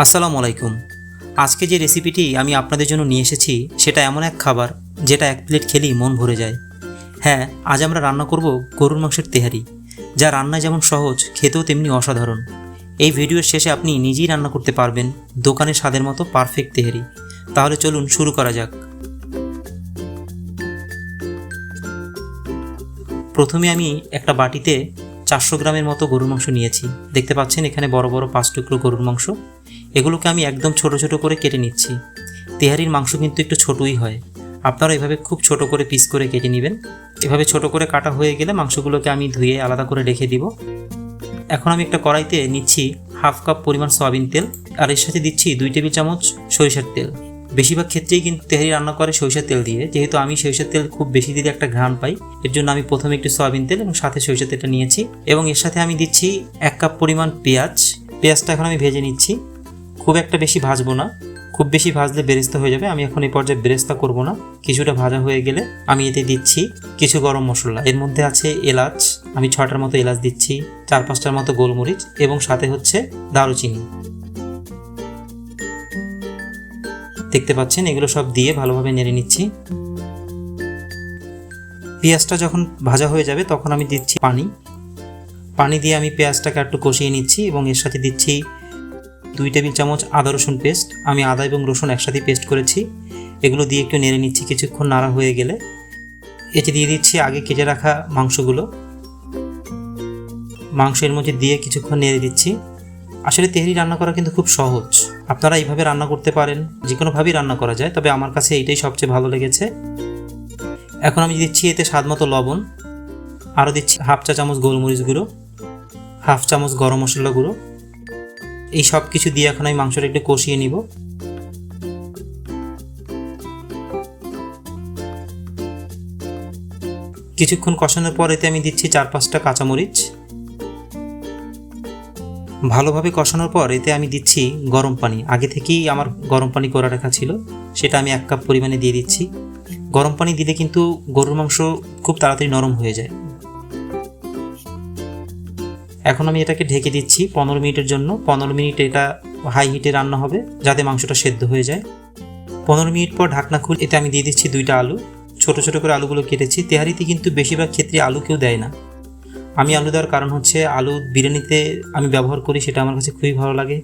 আসসালামু আলাইকুম। আজকে যে রেসিপিটি আমি আপনাদের জন্য নিয়ে এসেছি, সেটা এমন এক খাবার যেটা এক প্লেট খেলেই মন ভরে যায়। হ্যাঁ আজ আমরা রান্না করব গরুর মাংসের তেহারি, যা রান্নায় যেমন সহজ, খেতেও তেমনি অসাধারণ। এই ভিডিওর শেষে আপনি নিজেই রান্না করতে পারবেন দোকানের স্বাদের মতো পারফেক্ট তেহারি। তাহলে চলুন শুরু করা যাক। প্রথমে আমি একটা বাটিতে চারশো গ্রামের মতো গরুর মাংস নিয়েছি। দেখতে পাচ্ছেন এখানে বড় বড় পাঁচ টুকরো গরুর মাংস। এগুলোকে আমি একদম ছোট ছোট করে কেটে নিচ্ছি। তেহারির মাংস কিন্তু একটু ছোটই হয়। আপনারা এভাবে খুব ছোট করে পিস করে কেটে নেবেন। এভাবে ছোট করে কাটা হয়ে গেলে মাংসগুলোকে আমি ধুয়ে আলাদা করে রেখে দিব। এখন আমি একটা কড়াইতে নিচ্ছি হাফ কাপ পরিমাণ সয়াবিন তেল আর এর সাথে দিচ্ছি দুই টেবিল চামচ সরিষার তেল। বেশিরভাগ ক্ষেত্রেই কিন্তু তেহারি রান্না করে সরিষার তেল দিয়ে। যেহেতু আমি সরিষার তেল খুব বেশি দিলে একটা ঘ্রাণ পাই, এর জন্য আমি প্রথমে একটু সয়াবিন তেল এবং সাথে সরিষার তেলটা নিয়েছি। এবং এর সাথে আমি দিচ্ছি এক কাপ পরিমাণ পেঁয়াজ। পেঁয়াজটা এখন আমি ভেজে নিচ্ছি। খুব একটা বেশি ভাজবো না। খুব বেশি ভাজলে বেরেস্তা হয়ে যাবে। আমি এখন এই পর্যায়ে বেরেস্তা করব না। কিছুটা ভাজা হয়ে গেলে আমি এতে দিচ্ছি কিছু গরম মশলা। এর মধ্যে আছে এলাচ। আমি ছটার মতো এলাচ দিচ্ছি, চার পাঁচটার মতো গোলমরিচ এবং সাথে হচ্ছে দারুচিনি। দেখতে পাচ্ছেন, এগুলো সব দিয়ে ভালোভাবে নেড়ে নিচ্ছি। পেঁয়াজটা যখন ভাজা হয়ে যাবে, তখন আমি দিচ্ছি পানি। পানি দিয়ে আমি পেঁয়াজটাকে একটু কষিয়ে নিচ্ছি এবং এর সাথে দিচ্ছি দুই টেবিল চামচ আদা রসুন পেস্ট। আমি আদা এবং রসুন একসাথে পেস্ট করেছি। এগুলো দিয়ে একটু নেড়ে নিচ্ছি কিছুক্ষণ নাড়া হয়ে গেলে। এতে দিয়ে দিচ্ছি আগে কেটে রাখা মাংসগুলো। মাংসের মধ্যে দিয়ে কিছুক্ষণ নেড়ে দিচ্ছি। আসলে তেহরি রান্না করা কিন্তু খুব সহজ। আপনারা এইভাবে রান্না করতে পারেন। যে কোনোভাবেই রান্না করা যায়। তবে আমার কাছে এইটাই সবচেয়ে ভালো লেগেছে। এখন আমি দিচ্ছি এতে স্বাদ মতো লবণ। আরও দিচ্ছি হাফ চা চামচ গোলমরিচ গুঁড়ো। হাফ চামচ গরম মশলা গুঁড়ো। এই সব কিছু দিয়ে এখন আমি মাংসটা একটু কষিয়ে নিব। কিছুক্ষণ কষানোর পর এতে আমি দিচ্ছি চার পাঁচটা কাঁচামরিচ। ভালোভাবে কষানোর পর এতে আমি দিচ্ছি গরম পানি। আগে থেকেই আমার গরম পানি করা রাখা ছিল, সেটা আমি এক কাপ পরিমাণে দিয়ে দিচ্ছি। গরম পানি দিলে কিন্তু গরুর মাংস খুব তাড়াতাড়ি নরম হয়ে যায়। এখন আমি এটাকে ঢেকে দিচ্ছি পনেরো মিনিটের জন্য। পনেরো মিনিট এটা হাই হিটে রান্না হবে, যাতে মাংসটা সেদ্ধ হয়ে যায়। পনেরো মিনিট পর ঢাকনা খুলে এতে আমি দিয়ে দিচ্ছি দুইটা আলু। ছোট ছোট করে আলুগুলো কেটেছি। তেহারিতে কিন্তু বেশিরভাগ ক্ষেত্রে আলু কেউ দেয় না। আমি আলু দেওয়ার কারণ হচ্ছে আলু বিরিয়ানিতে আমি ব্যবহার করি, সেটা আমার কাছে খুবই ভালো লাগে।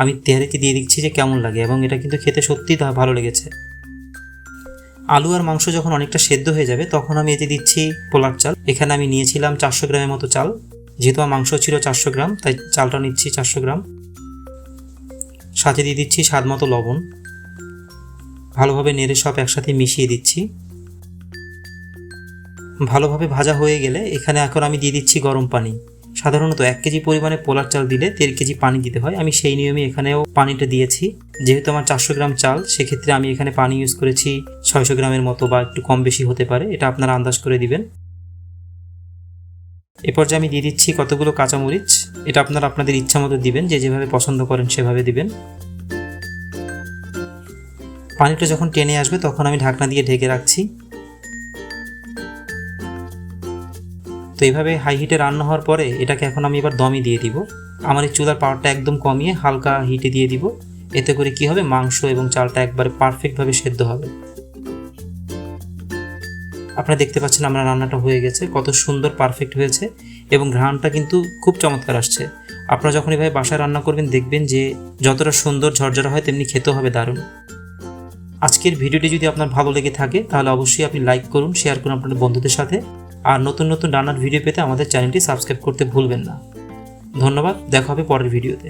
আমি তেহারিতে দিয়ে দিচ্ছি যে কেমন লাগে এবং এটা কিন্তু খেতে সত্যিই ভালো লেগেছে। আলু আর মাংস যখন অনেকটা সেদ্ধ হয়ে যাবে, তখন আমি এতে দিচ্ছি পোলার চাল। এখানে আমি নিয়েছিলাম চারশো গ্রামের মতো চাল। যেহেতু আমার মাংস ছিল চারশো গ্রাম, তাই চালটা নিচ্ছি চারশো গ্রাম। সাথে দিয়ে দিচ্ছি স্বাদ মতো লবণ। ভালোভাবে নেড়ে সব একসাথে মিশিয়ে দিচ্ছি। ভালোভাবে ভাজা হয়ে গেলে এখানে এখন আমি দিয়ে দিচ্ছি গরম পানি। সাধারণত এক কেজি পরিমাণে পোলার চাল দিলে দেড় কেজি পানি দিতে হয়। আমি সেই নিয়মে এখানেও পানিটা দিয়েছি। যেহেতু আমার চারশো গ্রাম চাল, সেক্ষেত্রে আমি এখানে পানি ইউজ করেছি ছয়শো গ্রামের মতো বা একটু কম বেশি হতে পারে। এটা আপনারা আন্দাজ করে দিবেন। এ পর্যায়ে আমি দিয়ে দিচ্ছি কতগুলো কাঁচামরিচ। এটা আপনারা আপনাদের ইচ্ছা মতো দিবেন, যে যেভাবে পছন্দ করেন সেভাবে দিবেন। পানিটা যখন টেনে আসবে, তখন আমি ঢাকনা দিয়ে ঢেকে রাখছি। তো এইভাবে হাই হিটে রান্না হওয়ার পরে, এটাকে এখন আমি এবার দমে দিয়ে দিব। আমার এই চুলার পাওয়ারটা একদম কমিয়ে হালকা হিটে দিয়ে দিব। এতে করে কি হবে? মাংস এবং চালটা একবারে পারফেক্টভাবে সেদ্ধ হবে। আপনারা দেখতে পাচ্ছেন আমার রান্নাটা হয়ে গেছে, কত সুন্দর পারফেক্ট হয়েছে এবং ঘ্রাণটা কিন্তু খুব চমৎকার আসছে। আপনারা যখন এভাবে বাসায় রান্না করবেন, দেখবেন যে যতটা সুন্দর ঝরঝরা হয়, তেমনি খেতেও হবে দারুণ। আজকের ভিডিওটি যদি আপনার ভালো লেগে থাকে, তাহলে অবশ্যই আপনি লাইক করুন শেয়ার করুন আপনাদের বন্ধুদের সাথে। আর নতুন নতুন রান্নার ভিডিও পেতে আমাদের চ্যানেলটি সাবস্ক্রাইব করতে ভুলবেন না। ধন্যবাদ, দেখা হবে পরের ভিডিওতে